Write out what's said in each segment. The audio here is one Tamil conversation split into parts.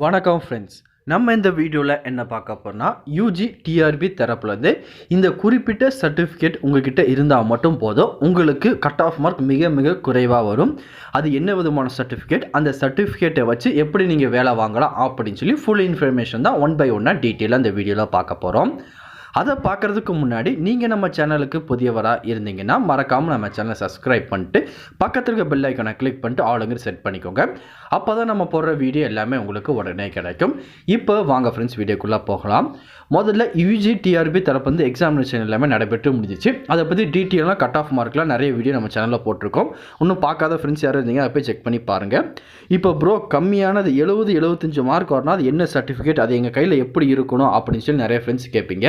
வணக்கம் ஃப்ரெண்ட்ஸ் நம்ம இந்த வீடியோவில் என்ன பார்க்க போறோம்னா யூஜி டிஆர்பி தரப்புலேருந்து இந்த குறிப்பிட்ட சர்டிஃபிகேட் உங்ககிட்ட இருந்தால் மட்டும் போதும். உங்களுக்கு கட் ஆஃப் மார்க் மிக மிக குறைவாக வரும். அது என்ன விதமான சர்டிஃபிகேட் அந்த சர்டிஃபிகேட்டை வச்சு எப்படி நீங்கள் வேலை வாங்கலாம் அப்படின்னு சொல்லி ஃபுல் இன்ஃபர்மேஷன் தான் ஒன் பை ஒன்னாக டீட்டெயிலாக இந்த வீடியோவில் பார்க்க போகிறோம் அதை பார்க்குறதுக்கு முன்னாடி நீங்கள் நம்ம சேனலுக்கு புதியவராக இருந்தீங்கன்னா மறக்காமல் நம்ம சேனலை சப்ஸ்கிரைப் பண்ணிட்டு பக்கத்தில் இருக்க பெல் ஐக்கனை கிளிக் பண்ணிட்டு ஆளுங்க செட் பண்ணிக்கோங்க. அப்போ தான் நம்ம போடுற வீடியோ எல்லாமே உங்களுக்கு உடனே கிடைக்கும். இப்போ வாங்க ஃப்ரெண்ட்ஸ் வீடியோக்குள்ளே போகலாம். முதல்ல யூஜி டிஆர்பி தரப்பு வந்து எக்ஸாமினேஷன் எல்லாமே நடைபெற்று முடிஞ்சிச்சு. அதை பற்றி டீட்டெயிலாக கட் ஆஃப் மார்க்லாம் நிறைய வீடியோ நம்ம சேனலில் போட்டிருக்கோம். இன்னும் பார்க்காத ஃப்ரெண்ட்ஸ் யாரும் இருந்தீங்க அதை போய் செக் பண்ணி பாருங்கள் இப்போ ப்ரோ கம்மியானது எழுபது எழுபத்தஞ்சு மார்க் வரணும் அது என்ன சர்டிஃபிகேட் அது எங்கள் கையில் எப்படி இருக்கணும் அப்படின்னு சொல்லி நிறைய ஃப்ரெண்ட்ஸ் கேட்பீங்க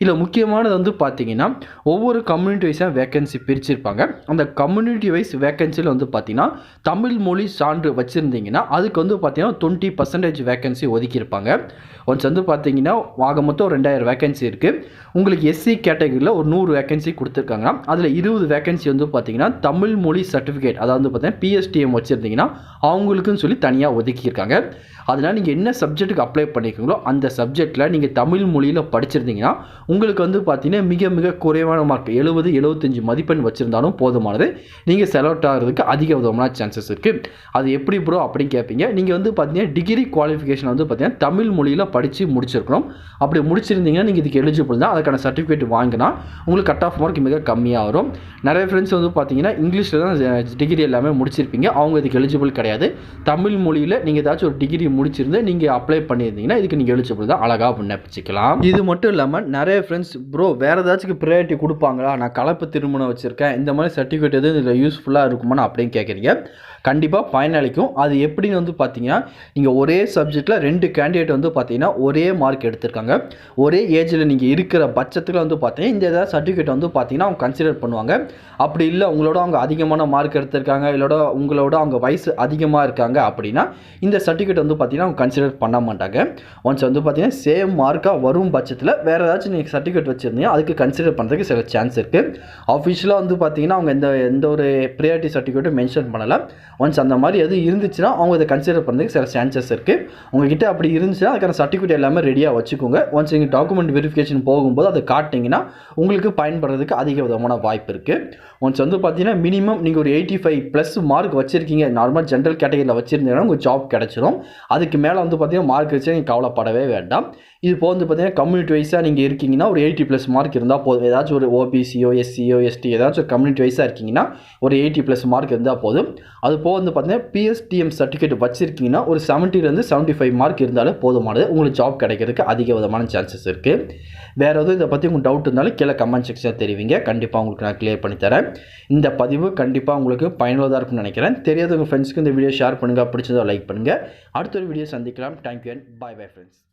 இதில் முக்கியமானது வந்து பார்த்தீங்கன்னா ஒவ்வொரு கம்யூனிட்டி வைஸாக வேக்கன்சி பிரிச்சிருப்பாங்க. அந்த கம்யூனிட்டி வைஸ் வேக்கன்சியில் வந்து பார்த்தீங்கன்னா தமிழ் மொழி சான்று வச்சுருந்தீங்கன்னா அதுக்கு வந்து பார்த்தீங்கன்னா டுவெண்ட்டி பர்சன்டேஜ் வேகன்சி ஒதுக்கியிருப்பாங்க. ஒன்ஸ் வந்து பார்த்தீங்கன்னா ஆக மொத்தம் ரெண்டாயிரம் வேக்கன்சி இருக்குது உங்களுக்கு எஸ்சி கேட்டகரியில் ஒரு நூறு வேக்கன்சி கொடுத்துருக்காங்க. அதில் இருபது வேக்கன்சி வந்து பார்த்தீங்கன்னா தமிழ் மொழி சர்டிஃபிகேட் அதாவது வந்து பார்த்தீங்கன்னா பிஎஸ்டிஎம் வச்சுருந்தீங்கன்னா அவங்களுக்குன்னு சொல்லி தனியாக ஒதுக்கியிருக்காங்க. அதனால் நீங்கள் என்ன சப்ஜெக்ட்டுக்கு அப்ளை பண்ணியிருக்கீங்களோ அந்த சப்ஜெக்டில் நீங்கள் தமிழ் மொழியில் படிச்சிருந்தீங்கன்னா உங்களுக்கு வந்து பார்த்தீங்கன்னா மிக மிக குறைவான மார்க் எழுபது எழுபத்தஞ்சு மதிப்பெண் வச்சுருந்தாலும் போதுமானது. நீங்கள் செலக்ட் ஆகிறதுக்கு அதிக விதமான சான்சஸ் இருக்குது அது எப்படி ப்ரோ அப்படின்னு கேட்பீங்க நீங்கள் வந்து பார்த்தீங்கன்னா டிகிரி குவாலிஃபிகேஷன் வந்து பார்த்தீங்கன்னா தமிழ் மொழியில் படித்து முடிச்சிருக்கணும். அப்படி முடிச்சிருந்தீங்கன்னா நீங்கள் இதுக்கு எலிஜிபிள் தான். அதுக்கான சர்டிஃபிகேட் வாங்கினா உங்களுக்கு கட் ஆஃப் மார்க் மிக கம்மியாக வரும் நிறைய ஃப்ரெண்ட்ஸ் வந்து பார்த்தீங்கன்னா இங்கிலீஷில் தான் டிகிரி எல்லாமே முடிச்சிருப்பீங்க. அவங்க இதுக்கு எலிஜிபிள் கிடையாது. தமிழ் மொழியில் நீங்கள் ஏதாச்சும் ஒரு டிகிரி முடிச்சிருந்து நீங்கள் அப்ளை பண்ணியிருந்தீங்கன்னா இதுக்கு நீங்கள் எலிஜிபிள் தான். அழகாக விண்ணப்பிச்சிக்கலாம் இது மட்டும் இல்லாமல் நிறைய ஃப்ரெண்ட்ஸ் ப்ரோ வேறு ஏதாச்சும் ப்ரையாரிட்டி கொடுப்பாங்களா? நான் கலப்பு திருமணம் வச்சுருக்கேன். இந்த மாதிரி சர்டிஃபிகேட் எதுவும் இதில் யூஸ்ஃபுல்லாக இருக்குமான்னு அப்படின்னு கேட்குறீங்க கண்டிப்பாக பயனளிக்கும். அது எப்படின்னு வந்து பார்த்தீங்கன்னா நீங்கள் ஒரே சப்ஜெக்டில் ரெண்டு கேண்டிடேட் வந்து பார்த்தீங்கன்னா ஒரே மார்க் எடுத்திருக்காங்க. ஒரே ஏஜில் நீங்கள் இருக்கிற பட்சத்தில் வந்து பார்த்தீங்கன்னா இந்த ஏதாவது சர்டிஃபிகேட் வந்து பார்த்தீங்கன்னா அவங்க கன்சிடர் பண்ணுவாங்க. அப்படி இல்லை உங்களோட அவங்க அதிகமான மார்க் எடுத்திருக்காங்க இல்லோட உங்களோட அவங்க வயசு அதிகமாக இருக்காங்க அப்படின்னா இந்த சர்டிஃபிகேட் வந்து பார்த்தீங்கன்னா அவங்க கன்சிடர் பண்ண மாட்டாங்க. ஒன்ஸ் வந்து பார்த்தீங்கன்னா சேம் மார்க்காக வரும் பட்சத்தில் வேறு ஏதாச்சும் நீங்கள் சர்டிஃபிகேட் வச்சுருந்தீங்க அதுக்கு கன்சிடர் பண்ணுறதுக்கு சில சான்ஸ் இருக்குது அஃபிஷியலாக வந்து பார்த்தீங்கன்னா அவங்க எந்த எந்த ஒரு ப்ரியாரிட்டி சர்டிஃபிகேட்டும் மென்ஷன் பண்ணலை. ஒன்ஸ் அந்த மாதிரி எது இருந்துச்சுன்னா அவங்க இதை கன்சிடர் பண்ணுறதுக்கு சில சான்சஸ் இருக்குது உங்ககிட்ட அப்படி இருந்துச்சுன்னா அதுக்கான சர்டிஃபிகேட் எல்லாமே ரெடியாக வச்சுக்கோங்க. ஒன்ஸ் நீங்கள் டாக்குமெண்ட் வெரிஃபிகேஷன் போகும்போது அதை காட்டிங்கன்னா உங்களுக்கு பயன்படுறதுக்கு அதிக விதமான வாய்ப்பு இருக்குது ஒன்ஸ் வந்து பார்த்தீங்கன்னா மினிமம் நீங்கள் ஒரு எயிட்டி ஃபைவ் ப்ளஸ் மார்க் வச்சுருக்கீங்க. நார்மல் ஜென்ரல் கேட்டகரியில் வச்சுருந்தீங்கன்னா உங்கள் ஜாப் கிடச்சிரும். அதுக்கு மேலே வந்து பார்த்தீங்கன்னா மார்க் வச்சு நீங்கள் கவலைப்படவே வேண்டாம். இது போக வந்து பார்த்தீங்கன்னா கம்யூனிட்டி வைஸாக நீங்கள் இருக்கீங்கன்னா ஒரு எயிட்டி ப்ளஸ் மார்க் இருந்தால் போதும். ஏதாச்சும் ஒரு ஓபிசியோ எஸ்சியோ எஸ்டி ஏதாச்சும் ஒரு கம்யூனிட்டி வைஸாக இருக்கீங்கன்னா ஒரு எயிட்டி ப்ளஸ் மார்க் இருந்தால் போதும். அது போக வந்து பார்த்தீங்கன்னா பிஎஸ்டிஎம் சர்டிஃபிகேட் வச்சுருக்கீங்கன்னா ஒரு செவன்ட்டிலேருந்து செவன்ட்டி ஃபைவ் மார்க் இருந்தாலே போதுமானது. உங்களுக்கு ஜாப் கிடைக்கிறதுக்கு அதிக விதமான சான்சஸ் இருக்குது வேறு எதுவும் இதை பற்றி உங்களுக்கு டவுட் இருந்தாலும் கீழே கமெண்ட் செக்ஷனில் தெரிவிங்க. கண்டிப்பாக உங்களுக்கு நான் கிளியர் பண்ணித்தரேன் இந்த பதிவு கண்டிப்பாக உங்களுக்கு பயனுள்ளதாக இருக்கும்னு நினைக்கிறேன். தெரியாத உங்கள் ஃப்ரெண்ட்ஸ்க்கு இந்த வீடியோ ஷேர் பண்ணுங்கள் பிடிச்சதோ லைக் பண்ணுங்கள் அடுத்த ஒரு வீடியோ சந்திக்கலாம். Thank you and bye bye friends